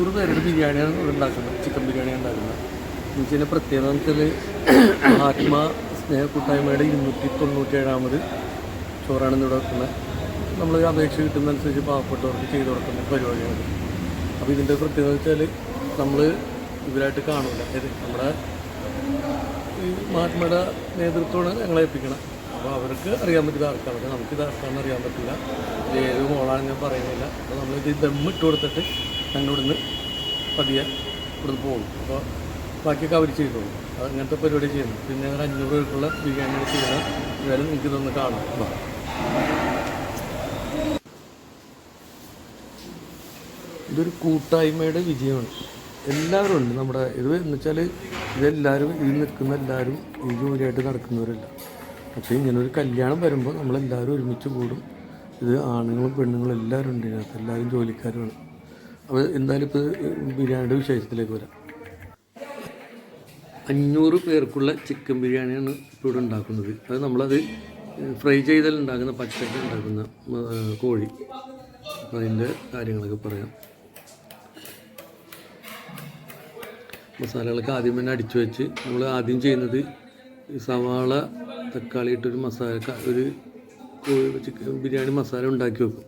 അഞ്ഞൂറ് പേരുടെ ബിരിയാണിയാണ് ഉണ്ടാക്കുന്നത്. ചിക്കൻ ബിരിയാണി ഉണ്ടാക്കുന്നത്. എന്ന് വെച്ചാൽ പ്രത്യേകത വെച്ചാൽ മഹാത്മാ സ്നേഹ കൂട്ടായ്മയുടെ ഇരുന്നൂറ്റി തൊണ്ണൂറ്റി ഏഴാമത് ചോറാണ് ഇവിടെ വെക്കുന്നത് നമ്മൾ അപേക്ഷ കിട്ടുന്നതനുസരിച്ച് പാവപ്പെട്ടവർക്ക് ചെയ്തു കൊടുക്കുന്ന പരിപാടിയാണ് അപ്പോൾ ഇതിന്റെ പ്രത്യേകത വെച്ചാൽ നമ്മൾ ഇവരായിട്ട് കാണില്ല അതായത് നമ്മുടെ ഈ മഹാത്മയുടെ നേതൃത്വമാണ് ഞങ്ങളെ ഏൽപ്പിക്കണം. അപ്പോൾ അവർക്ക് അറിയാൻ പറ്റില്ല ആർക്കാണ്. നമുക്ക് നമുക്കിത് ആർക്കാണെന്ന് അറിയാൻ പറ്റില്ല. ഇത് ഏത് മോളാണെന്ന് ഞാൻ പറയുന്നില്ല. അപ്പോൾ നമ്മളിത് ദമ്മിട്ട് കൊടുത്തിട്ട് ഞങ്ങളിവിടുന്ന് പതിയെ ഇവിടുന്ന് പോകും. അപ്പോൾ ബാക്കിയൊക്കെ അവർ ചെയ്തോളും അത് അങ്ങനത്തെ പരിപാടി ചെയ്യുന്നു. പിന്നെ ഒരു അഞ്ഞൂറ് പേർക്കുള്ള ബിരിയാണി ചെയ്യണം വില നിങ്ങൾക്ക് ഇതൊന്ന് കാണാം ഇതൊരു കൂട്ടായ്മയുടെ വിജയമാണ്. എല്ലാവരും ഉണ്ട് നമ്മുടെ ഇത് എന്ന് വെച്ചാൽ ഇതെല്ലാവരും ഇത് നിൽക്കുന്ന എല്ലാവരും ഈ ജോലിയായിട്ട് നടക്കുന്നവരല്ല. പക്ഷേ ഇങ്ങനെ ഒരു കല്യാണം വരുമ്പോൾ നമ്മളെല്ലാവരും ഒരുമിച്ച് കൂടും. ഇത് ആണുങ്ങളും പെണ്ണുങ്ങളും എല്ലാവരും ഉണ്ട് ഇതിനകത്ത്. എല്ലാവരും ജോലിക്കാരുമാണ്. അപ്പോൾ എന്തായാലും ഇപ്പോൾ ബിരിയാണിയുടെ വിശേഷത്തിലേക്ക് വരാം. അഞ്ഞൂറ് പേർക്കുള്ള ചിക്കൻ ബിരിയാണിയാണ് ഇപ്പോൾ ഇവിടെ ഉണ്ടാക്കുന്നത്. അത് നമ്മളത് ഫ്രൈ ചെയ്താൽ ഉണ്ടാക്കുന്ന പച്ചക്ക ഉണ്ടാക്കുന്ന കോഴി. അതിന്റെ കാര്യങ്ങളൊക്കെ പറയാം. മസാലകളൊക്കെ ആദ്യം തന്നെ അടിച്ചു വെച്ച് നമ്മൾ ആദ്യം ചെയ്യുന്നത് സവാള തക്കാളി ഇട്ടൊരു മസാല ഒരു കോഴി ചിക്കൻ ബിരിയാണി മസാല ഉണ്ടാക്കി വെക്കും.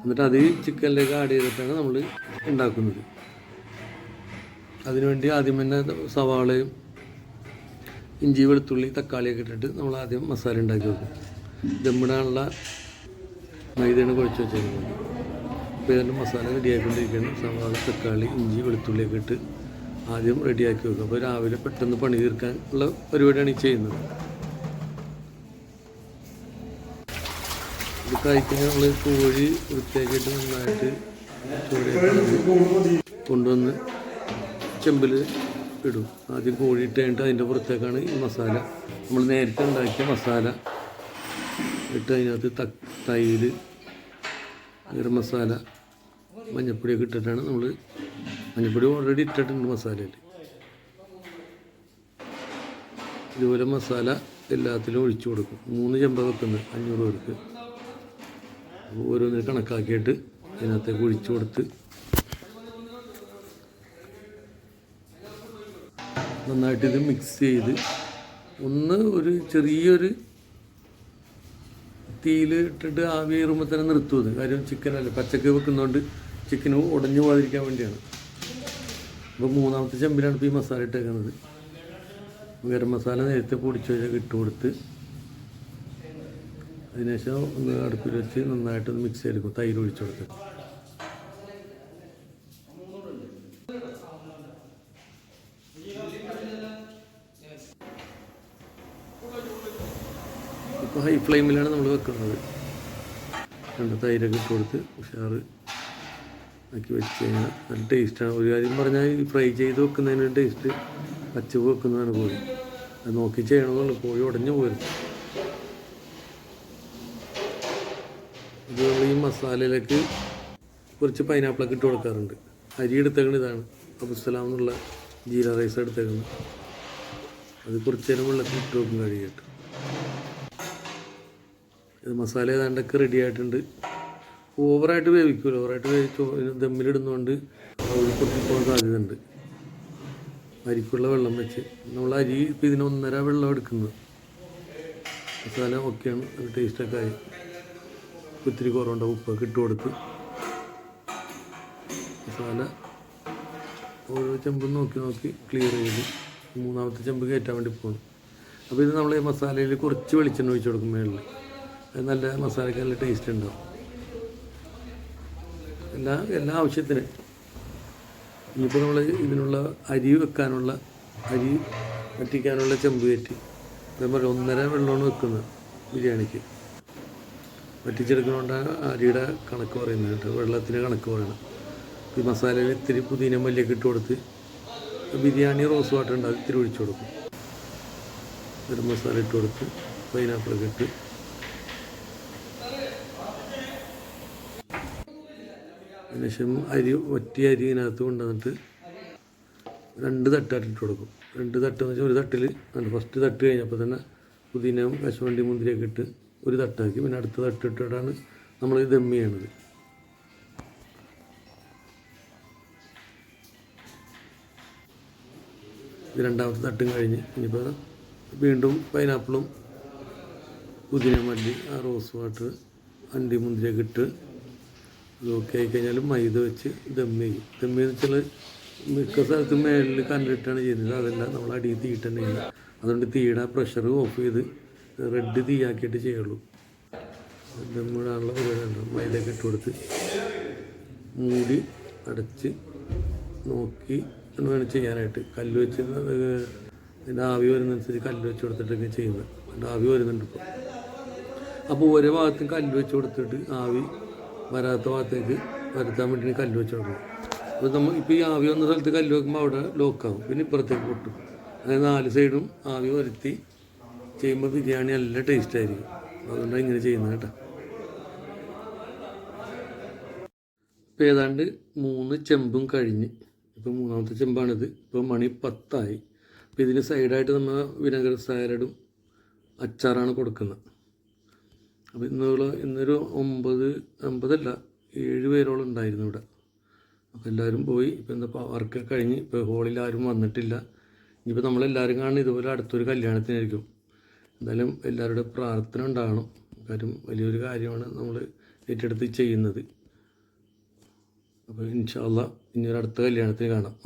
എന്നിട്ട് അത് ചിക്കനിലേക്ക് ആഡ് ചെയ്തിട്ടാണ് നമ്മൾ ഉണ്ടാക്കുന്നത് അതിനുവേണ്ടി ആദ്യം തന്നെ സവാളയും ഇഞ്ചി വെളുത്തുള്ളി തക്കാളിയൊക്കെ ഇട്ടിട്ട് നമ്മൾ ആദ്യം മസാല ഉണ്ടാക്കി വെക്കും. ദമ്മിടാനുള്ള മൈദയാണ് കുഴച്ച് വെച്ചിരിക്കുന്നത് അപ്പോൾ ഇതിന്റെ മസാല റെഡിയാക്കിക്കൊണ്ടിരിക്കുകയാണ് സവാള തക്കാളി ഇഞ്ചി വെളുത്തുള്ളിയൊക്കെ ഇട്ട് ആദ്യം റെഡിയാക്കി വെക്കും. അപ്പോൾ രാവിലെ പെട്ടെന്ന് പണി തീർക്കാൻ ഉള്ള പരിപാടിയാണ് ഈ ചെയ്യുന്നത്. ഇത് കോഴി വൃത്തിയാക്കിയിട്ട് നന്നായിട്ട് കൊണ്ടുവന്ന് ചെമ്പിൽ ഇടും. ആദ്യം കോഴി ഇട്ട് കഴിഞ്ഞിട്ട് അതിന്റെ പുറത്തേക്കാണ് ഈ മസാല. നമ്മൾ നേരത്തെ ഉണ്ടാക്കിയ മസാല ഇട്ട് അതിനകത്ത് ത തൈര് ഗരം മസാല മഞ്ഞപ്പൊടിയൊക്കെ ഇട്ടിട്ടാണ് നമ്മൾ മഞ്ഞപ്പൊടി ഓൾറെഡി ഇട്ടിട്ടുണ്ട് മസാലയിൽ. ഇതുപോലെ മസാല എല്ലാത്തിലും ഒഴിച്ചു കൊടുക്കും. മൂന്ന് ചെമ്പ വെക്കുന്നത് അഞ്ഞൂറ് പേർക്ക്. ഓരോന്നിന് കണക്കാക്കിയിട്ട് ഇതിനകത്ത് ഒഴിച്ചു കൊടുത്ത് നന്നായിട്ട് ഇത് മിക്സ് ചെയ്ത് ഒന്ന് ഒരു ചെറിയൊരു തീയിൽ ഇട്ടിട്ട് ആവി കയറുമ്പോൾ തന്നെ നിർത്തും അത്. കാര്യം ചിക്കനല്ല പച്ചക്ക് വെക്കുന്നതുകൊണ്ട് ചിക്കന് ഉടഞ്ഞു പോകാതിരിക്കാൻ വേണ്ടിയാണ്. അപ്പോൾ മൂന്നാമത്തെ ചെമ്പിലാണ് ഇപ്പോൾ ഈ മസാല ഇട്ടേക്കുന്നത് ഗരം മസാല നേരത്തെ പൊടിച്ചു ഇട്ട് കൊടുത്ത് അതിനുശേഷം ഒന്ന് അടുപ്പിൽ വെച്ച് നന്നായിട്ടൊന്ന് മിക്സ് ചെയ്തെടുക്കും. തൈര് ഒഴിച്ചു കൊടുത്ത് ഇപ്പോൾ ഹൈ ഫ്ലെയിമിലാണ് നമ്മൾ വെക്കുന്നത്. രണ്ട് തൈരൊക്കെ ഇട്ട് കൊടുത്ത് ഉഷാറ് ആക്കി വെച്ച് കഴിഞ്ഞാൽ നല്ല ടേസ്റ്റാണ് ഒരു കാര്യം പറഞ്ഞാൽ ഈ ഫ്രൈ ചെയ്ത് വെക്കുന്നതിന് ടേസ്റ്റ് പച്ചപ്പ് വെക്കുന്നതാണ് കോഴി അത് നോക്കി ചെയ്യണമെന്നുള്ളൂ കോഴി ഉടഞ്ഞു പോരുത് ഇത് നമ്മൾ ഈ മസാലയിലേക്ക് കുറച്ച് പൈനാപ്പിളൊക്കെ ഇട്ട് കൊടുക്കാറുണ്ട്. അരി എടുത്തേക്കണ ഇതാണ്. അബുസലാം എന്നുള്ള ജീര റൈസ് എടുത്തേക്കണ അത് കുറച്ച് നേരം വെള്ളത്തിൽ ഇട്ട് വെക്കും കഴുകിയിട്ട്. ഇത് മസാല ഏതാണ്ടൊക്കെ റെഡി ആയിട്ടുണ്ട്. ഓവറായിട്ട് വേവിക്കുമല്ലോ ഓവറായിട്ട് വേവിച്ചു ദമ്മിലിടുന്നതുകൊണ്ട് ഒരു സാധ്യത സാധ്യതയുണ്ട്. അരിക്കുള്ള വെള്ളം വെച്ച്. നമ്മൾ അരി ഇപ്പം ഇതിന് ഒന്നര വെള്ളം എടുക്കുന്നത്. മസാല ഓക്കെയാണ് ടേസ്റ്റൊക്കെ ആയി. ഒത്തിരി കുറവുണ്ട്. ഉപ്പൊക്കെ ഇട്ട് കൊടുത്ത്. മസാല ഓരോ ചെമ്പും നോക്കി നോക്കി ക്ലിയർ ചെയ്ത് മൂന്നാമത്തെ ചെമ്പ് കയറ്റാൻ വേണ്ടി പോകുന്നു അപ്പോൾ ഇത് നമ്മൾ ഈ മസാലയിൽ കുറച്ച് വെളിച്ചെണ്ണ ഒഴിച്ച് കൊടുക്കും മേളിൽ അത് നല്ല മസാലയ്ക്ക് നല്ല ടേസ്റ്റ് ഉണ്ടാവും. എല്ലാ എല്ലാ ആവശ്യത്തിന്. ഇനിയിപ്പോൾ നമ്മൾ ഇതിനുള്ള അരി വെക്കാനുള്ള അരി വറ്റിക്കാനുള്ള ചെമ്പ് കയറ്റി. അതേപോലെ ഒന്നര വെള്ളമാണ് വെക്കുന്നത് ബിരിയാണിക്ക്. വറ്റിച്ചെടുക്കുന്നതുകൊണ്ടാണ് അരിയുടെ കണക്ക് പറയുന്നത് കേട്ടോ. വെള്ളത്തിന്റെ കണക്ക് പറയണം. ഈ മസാലയിൽ ഇത്തിരി പുതിന മല്ലിയൊക്കെ ഇട്ട് കൊടുത്ത് ബിരിയാണി റോസ് വാട്ടർ ഉണ്ട് അത് ഇത്തിരി ഒഴിച്ചു കൊടുക്കും. ഗരം മസാല ഇട്ട് കൊടുത്ത് പൈനാപ്പിളൊക്കെ ഇട്ട്. അതിനുശേഷം അരി ഒറ്റ അരി ഇതിനകത്ത് കൊണ്ടുവന്നിട്ട് രണ്ട് തട്ടായിട്ട് ഇട്ട് കൊടുക്കും. രണ്ട് തട്ട് എന്ന് വെച്ചാൽ ഒരു തട്ടിൽ ഫസ്റ്റ് തട്ട് കഴിഞ്ഞപ്പോൾ തന്നെ പുതിനയും കശുവണ്ടി മുന്തിരിയൊക്കെ ഇട്ട് ഒരു തട്ടാക്കി പിന്നെ അടുത്ത തട്ടിട്ടിട്ടാണ് നമ്മൾ ഇത് ദമ്മ് ചെയ്യണത്. ഇത് രണ്ടാമത്തെ തട്ടും കഴിഞ്ഞ് ഇനിയിപ്പോൾ വീണ്ടും പൈനാപ്പിളും പുതിന മല്ലി ആ റോസ് വാട്ടർ അണ്ടി മുന്തിരിയൊക്കെ ഇട്ട് ഇതൊക്കെ ആയി കഴിഞ്ഞാൽ മൈദ വെച്ച് ദം ചെയ്യും. ദം എന്ന് വെച്ചാൽ മിക്ക സ്ഥലത്തും മേളിൽ കല്ലിട്ടാണ് ചെയ്യുന്നത്. അതല്ല നമ്മൾ അടിയിൽ തീയിട്ടുണ്ടെങ്കിൽ അതുകൊണ്ട് തീയുടെ പ്രഷർ ഓഫ് ചെയ്ത് റെഡ് തീയാക്കിയിട്ട് ചെയ്യുള്ളൂ. ദമ്മിടാനുള്ള പരിപാടിയുണ്ട് മൈദയൊക്കെ ഇട്ട് കൊടുത്ത് മൂടി അടച്ച് നോക്കി വേണം ചെയ്യാനായിട്ട്. കല്ല് വെച്ച് അത് അതിന്റെ ആവി വരുന്നതനുസരിച്ച് കല്ല് വെച്ച് കൊടുത്തിട്ടൊക്കെ ചെയ്യുന്നത്. അതിന്റെ ആവി വരുന്നുണ്ട് ഇപ്പോൾ അപ്പോൾ ഓരോ ഭാഗത്തും കല്ല് വെച്ച് കൊടുത്തിട്ട് ആവി വരാത്ത ഭാഗത്തേക്ക് വരുത്താൻ വേണ്ടി കല്ല് വെച്ച് കൊടുക്കണം. അപ്പോൾ നമ്മൾ ഇപ്പോൾ ഈ ആവി വന്ന സ്ഥലത്ത് കല്ല് വെക്കുമ്പോൾ അവിടെ ലോക്കാവും പിന്നെ ഇപ്പുറത്തേക്ക് പൊട്ടും. അതായത് നാല് സൈഡും ആവി വരുത്തി ചെയ്യുമ്പോൾ ബിരിയാണി നല്ല ടേസ്റ്റ് ആയിരിക്കും. അതുകൊണ്ടാണ് ഇങ്ങനെ ചെയ്യുന്നത് കേട്ടോ. ഇപ്പോൾ ഏതാണ്ട് മൂന്ന് ചെമ്പും കഴിഞ്ഞ്. ഇപ്പോൾ മൂന്നാമത്തെ ചെമ്പാണിത്. ഇപ്പോൾ മണി പത്തായി. അപ്പോൾ ഇതിന് സൈഡായിട്ട് നമ്മൾ വിനഗർ സാലഡും അച്ചാറാണ് കൊടുക്കുന്നത്. അപ്പോൾ ഇന്നുള്ള ഇന്നൊരു ഒമ്പത് അമ്പതല്ല ഏഴ് പേരോളം ഉണ്ടായിരുന്നു ഇവിടെ. അപ്പോൾ എല്ലാവരും പോയി. ഇപ്പോൾ എന്താ വർക്കൊക്കെ കഴിഞ്ഞ് ഇപ്പോൾ ഹോളിൽ ആരും വന്നിട്ടില്ല. ഇനിയിപ്പോൾ നമ്മളെല്ലാവരും കാണുന്ന ഇതുപോലെ അടുത്തൊരു കല്യാണത്തിനായിരിക്കും. എന്തായാലും എല്ലാവരുടെ പ്രാർത്ഥന ഉണ്ടാകണം. കാര്യം വലിയൊരു കാര്യമാണ് നമ്മൾ ഏറ്റെടുത്ത് ചെയ്യുന്നത്. അപ്പോൾ ഇൻഷാല്ല ഇനി ഒരു അടുത്ത കല്യാണത്തിന് കാണാം.